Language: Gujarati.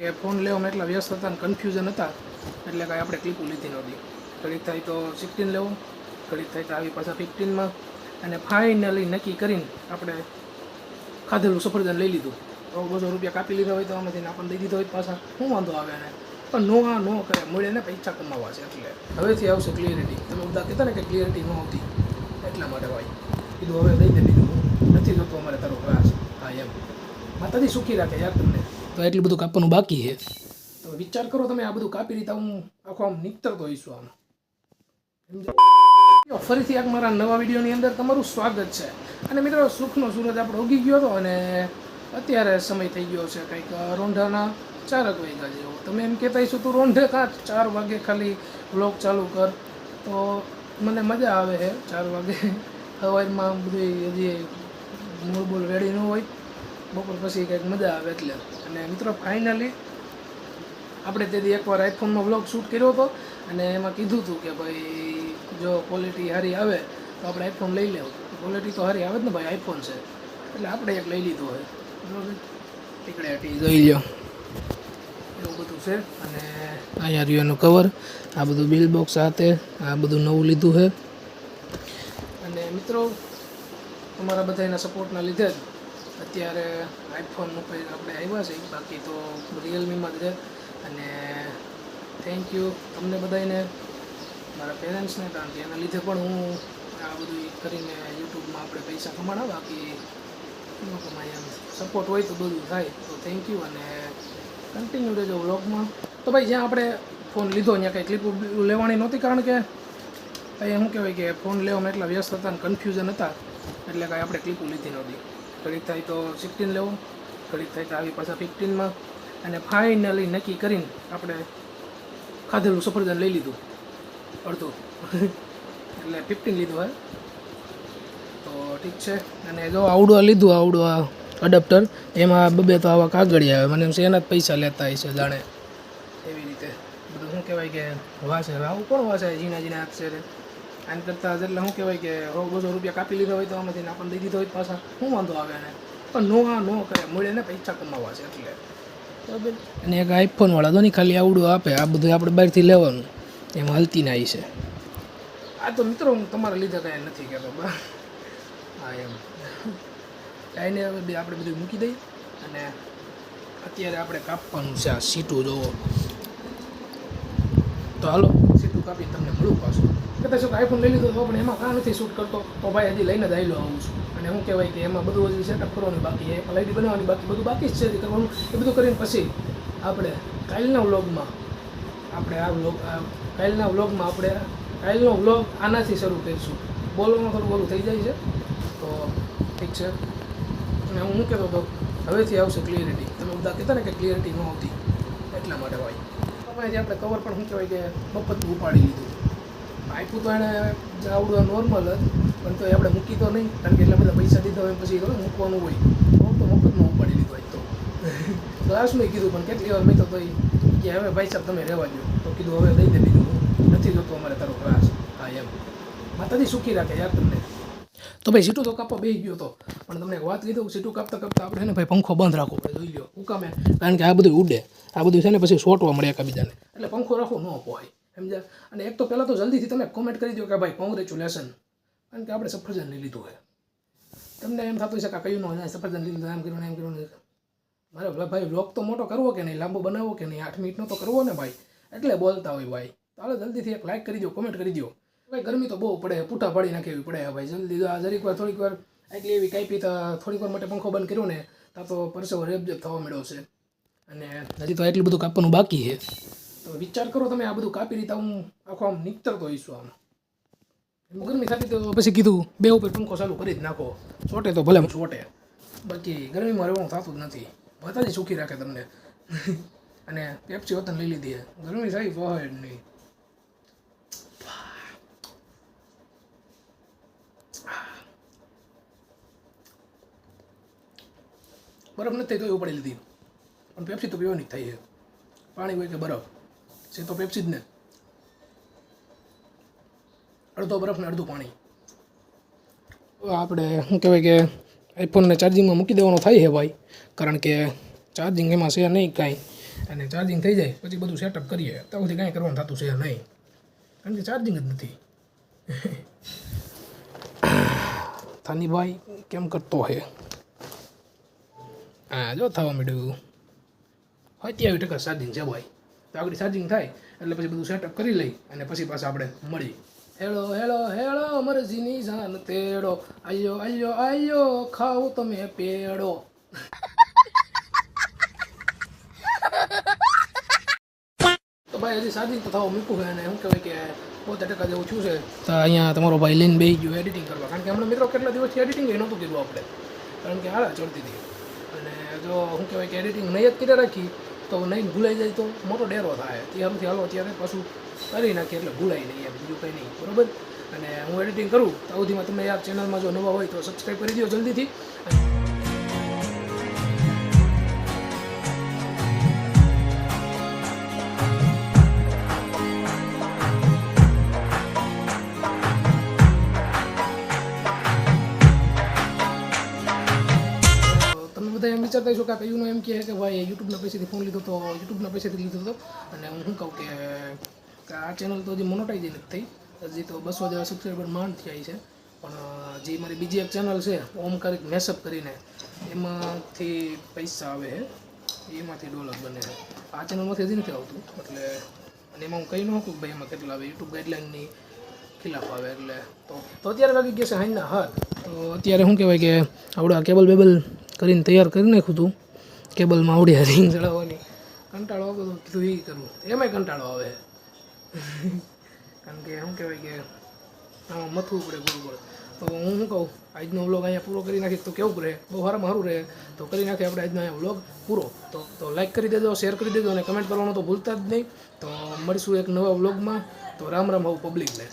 કે ફોન લેવામાં એટલા વ્યસ્ત હતા અને કન્ફ્યુઝન હતા, એટલે કાંઈ આપણે ક્લિપો લીધી નહોતી ઘડીક થાય તો સિક્સટીન લેવું, ઘડીક થાય તો આવી પાછા ફિફ્ટીનમાં અને ફાઇનલી નક્કી કરીને આપણે ખાધેલું સફરજન લઈ લીધું. તો બસો રૂપિયા કાપી લીધા હોય તો આમાંથી આપણને દઈ દીધો હોય પાછા શું વાંધો આવે એને? પણ નો આ નો કરે, મળે ને પૈસા કમાવા છે એટલે. હવેથી આવશે ક્લિયરિટી તમે બધા કહેતા ને કે ક્લિયરિટી ન આવતી. એટલા માટે હોય કીધું હવે દઈ દે બીજું નથી જોતું અમારે તારો ક્લાસ હા, એમ. માતાજી સુખી રાખે યાર તમને. તો એટલું બધું કાપવાનું બાકી છે. તો વિચાર કરો તમે, આ બધું કાપી રીતે હું આખો આમ નીકળતો હોઈશું આમ. ફરીથી એક મારા નવા વિડીયોની અંદર તમારું સ્વાગત છે. અને મિત્રો, સુખનો સૂરજ આપણો ઉગી ગયો હતો અને અત્યારે સમય થઈ ગયો છે કંઈક રોંઢાના ચારક વાગ્યા જેવો. તમે એમ કહેતા હશો, તું રોંઢે કાં ચાર વાગે ખાલી વ્લોગ ચાલુ કર. તો મને મજા આવે છે ચાર વાગે સવારમાં બધું હજી મૂળ બોલ રેડી ન હોય. બપોર પછી કંઈક મજા આવે એટલે. અને મિત્રો ફાઇનલી આપણે તેથી એકવાર આઈફોનનો વ્લોગ શૂટ કર્યો હતો અને એમાં કીધું હતું કે ભાઈ, જો ક્વોલિટી સારી આવે તો આપણે આઈફોન લઈ લેવું. ક્વોલિટી તો સારી આવે જ ને ભાઈ આઈફોન છે. એટલે આપણે એક લઈ લીધો હોય બરોબર? ટીકડે હટી જોઈ લો એવું બધું છે. અને અહીંયા રહ્યું એનું કવર આ બધું બિલ બોક્સ સાથે આ બધું નવું લીધું છે. અને મિત્રો, તમારા બધાના સપોર્ટના લીધે જ અત્યારે આઈફોન ઉપર આપણે આવ્યા છે, બાકી તો રિયલમીમાં જ અને થેન્ક યુ તમને બધાને મારા પેરેન્ટ્સને કારણ કે એના લીધે પણ હું આ બધું કરીને યુટ્યુબમાં આપણે પૈસા કમાણા, બાકી ન એમ. સપોર્ટ હોય તો બધું થાય, તો થેન્ક યુ અને કન્ટિન્યુ રહેજો વ્લોગમાં તો ભાઈ, જ્યાં આપણે ફોન લીધો, ત્યાં કંઈ ક્લિપ લેવાની નહોતી, કારણ કે અહીંયા શું કહેવાય કે ફોન લેવામાં એટલા વ્યસ્ત હતા અને કન્ફ્યુઝન હતા, એટલે કાંઈ આપણે ક્લિપો લીધી નહોતી. ઘડીક થાય તો સિક્સટીન લેવું ઘડીક થાય તો આવી પાછા ફિફ્ટીનમાં અને ફાઇનલી નક્કી કરીને આપણે ખાધેલું સફરજન લઈ લીધું, અડધું. એટલે ફિફ્ટીન લીધું, હે. તો ઠીક છે. અને જો આવડું લીધું, આવડું આ અડપ્ટર એમાં બબે તો આવા કાગળિયા આવે. મને એમ છે, એના જ પૈસા લેતા હશે જાણે. એવી રીતે. બધું શું કહેવાય કે વાસે આવું કોણ વાસે ઝીણા ઝીણા અક્ષરે. આને કરતાં એટલે શું કહેવાય કે હો બસો રૂપિયા કાપી લીધા હોય તો આમાંથી આપણને દઈ દીધા હોય પાછા શું વાંધો આવે એને? પણ નો આ નો કરે. મળે ને પૈસા કમાવા છે એટલે. બરાબર. અને એક આઈફોનવાળા તો નહીં ખાલી આવડું આપે આ બધું આપણે બહારથી લેવાનું. એમાં હલતી ના છે. આ તો મિત્રો હું તમારા લીધે કાંઈ નથી કહેતો. બા હા એમ. બે આપણે બધું મૂકી દઈએ. અને અત્યારે આપણે કાપવાનું છે આ સીટું જોવો તો હાલો. સીટું કાપીને તમને મળું પાછું કદાચ શું આઈફોન લઈ લીધો તો પણ એમાં કાં નથી શૂટ કરતો? તો ભાઈ હજી લઈને જ આવેલો આવું છું. અને શું કહેવાય કે એમાં બધું હજી સેટઅપ કરવાનું બાકી એ લાઈટ બનાવવાની બાકી બધું બાકી જ છે કરવાનું. એ બધું કરીને પછી આપણે કાલના વ્લોગમાં આપણે આ વ્લોગ કાલના વ્લોગમાં આપણે કાલનો વ્લોગ આનાથી શરૂ કરીશું. બોલવામાં થોડું બોલું થઈ જાય છે. તો ઠીક છે. અને હું કહેતો હતો, હવેથી આવશે ક્લિયરિટી તમે બધા કહેતા ને કે ક્લિયરિટી ન આવતી એટલા માટે ભાઈ જે આપણે કવર પણ શું કહેવાય કે મફતનું ઉપાડી લીધું. આપ્યું તો એણે આવડું નોર્મલ જ પણ તો આપણે મૂકી તો નહીં કારણ કે એટલા બધા પૈસા દીધા હોય પછી મૂકવાનું હોય. તો તો મફતમાં ઉપાડી લીધું હોય તો. ક્લાસનું કીધું પણ કેટલી વાર મેં તો ભાઈ કે હવે ભાઈ સાહેબ તમે રહેવા દો તો કીધું હવે દઈ દે બીજું. નથી જોતો અમારે તારો ક્લાસ હા એમ. માતાજી સુખી રાખે યાર તમને. તો ભાઈ સીટું તો કાપવા બેસી ગયો હતો પણ તમને એક વાત કીધું, સીટું કાપતા કાપતા આપણે ને ભાઈ પંખો બંધ રાખવો પડે, જોઈ લો ઉકામે કારણ કે આ બધું ઉડે. આ બધું છે ને પછી સોટવા મળે એકબીજાને. એટલે પંખો રાખવો ન પોહાય સમજ્યા? અને એક તો પહેલાં તો જલ્દીથી તમે કોમેન્ટ કરી દો કે ભાઈ કોંગ્રેચ્યુલેશન કારણ કે આપણે સફરજન લઈ લીધું છે. તમને એમ થતું છે કે કયું ન સફરજન લઈ લીધું એમ કર્યું એમ કર્યું. મારે ભાઈ બ્લોગ તો મોટો કરવો કે નહીં, લાંબો બનાવવો કે નહીં, આઠ મિનિટનો તો કરવો ને ભાઈ. એટલે બોલતા હોય ભાઈ. ચાલો જલ્દીથી એક લાઇક કરી દો કોમેન્ટ કરી દો ભાઈ, ગરમી તો બહુ પડે પૂઠા પાડી નાખે એવી પડે ભાઈ. જલ્દી આ જરીક વાર, થોડીક વાર એટલી એવી કાપી તો થોડીક વાર માટે પંખો બંધ કર્યો ને ત્યાં તો પરસેવો રેબજેબ થવા મળ્યો છે. અને હજી તો એટલું બધું કાપવાનું બાકી છે. તો વિચાર કરો તમે, આ બધું કાપી રીતે હું આખો આમ નીકળતો હોઈશું આમ. ગરમી થતી તો પછી કીધું, બે ઉપર પંખો ચાલુ કરી જ નાખો. ચોટે તો ભલે ચોટે. બાકી ગરમીમાં રહેવાનું થતું જ નથી. માતાજી સુખી રાખે તમને. અને પેપ્સી વતન લઈ લીધી ગરમી થાય જ નહીં. બરફ નથી થઈ તો એવું પડી લીધી પણ પેપ્સી તો પીવાની જ થઈ છે પાણી હોય કે બરફ છે તો પેપ્સી જ ને અડધો બરફ ને અડધું પાણી આપણે શું કહેવાય કે આઈફોનને ચાર્જિંગમાં મૂકી દેવાનો થાય છે ભાઈ કારણ કે ચાર્જિંગ એમાં છે નહીં કાંઈ અને ચાર્જિંગ થઈ જાય પછી બધું સેટઅપ કરીએ ત્યાં સુધી કાંઈ કરવાનું થતું છે નહીં કારણ કે ચાર્જિંગ જ નથી થાનીભાઈ કેમ કરતો હે જો થવા માંડ્યું. સત્યાવીસ ટકા ચાર્જિંગ છે ભાઈ. તો આગળ ચાર્જિંગ થાય, એટલે પછી બધું સેટઅપ કરી લઈ અને પછી પાછા આપણે મળીએ. હેલો હેલો હેળો મરજીની જાન તેડો. આયો આયો આયો ખાઓ તમે પેડો. તો ભાઈ, હજી સાદી તો થવા મૂકું છે અને શું કહેવાય કે પોતે ટકા જેવું થયું છે. તો અહીંયા તમારો ભાઈ લઈને બેસી ગયો એડિટિંગ કરવા. કારણ કે હમણાં મિત્રો કેટલા દિવસથી એડિટિંગ એ નહોતું કીધું આપણે. કારણ કે હાલા ચડતી હતી. અને જો શું કહેવાય કે એડિટિંગ નહીં જ કરી રાખી, તો નહીં ભૂલાઈ જાય તો મોટો ડેરો થાય. ત્યારથી હાલો ત્યારે પાછું કરી નાખીએ એટલે ભૂલાય નહીં એમ, બીજું કંઈ નહીં. બરોબર? અને હું એડિટિંગ કરું, તો સુધીમાં તમે આ ચેનલમાં જો નવા હોય તો સબસ્ક્રાઈબ કરી દો જલ્દીથી. બધા એમ વિચારતા હશો કે આ કયુંનો એમ કહે કે ભાઈ યુટ્યુબના પૈસેથી ફોન લીધો તો યુટ્યુબના પૈસેથી લીધો હતો અને હું શું કહું કે આ ચેનલ તો હજી મોનોટાઈઝ નથી થઈ. હજી તો બસો જેવા સબસ્ક્રાઈબર માંડ થયા છે. પણ જે મારી બીજી એક ચેનલ છે, ઓમ કરીક મેસઅપ કરીને, એમાંથી પૈસા આવે છે. એમાંથી ડોલર બને છે. આ ચેનલમાંથી હજી નથી આવતું. એટલે, અને એમાં હું કહી ન શકું ભાઈ, એમાં કેટલા આવે. યુટ્યુબ ગાઈડલાઇનની ખિલાફ આવે. એટલે, તો અત્યારે વાગી ગયા છે હાઈના હાથ તો અત્યારે શું કહેવાય કે, આવડા કેબલ બેબલ કરીને તૈયાર કરી નાખ્યું હતું કેબલમાં આવડી રિંગ ચડાવવાની. કંટાળો આવતો તો કીધું એ કરવું એમાંય કંટાળો આવે. કારણ કે શું કહેવાય કે, આમાં મથવું પડે બરોબર તો હું શું કહું, આજનો વ્લોગ અહીંયા પૂરો કરી નાખીએ તો કેવું રહે? બહુ સારામાં સારું રહે. તો કરી નાખીએ આપણે આજનો અહીંયા વ્લોગ પૂરો. તો તો લાઈક કરી દેજો શેર કરી દેજો અને કમેન્ટ કરવાનું તો ભૂલતા જ નહીં. તો મળીશું એક નવા વ્લોગમાં. તો રામ રામ આવું પબ્લિકને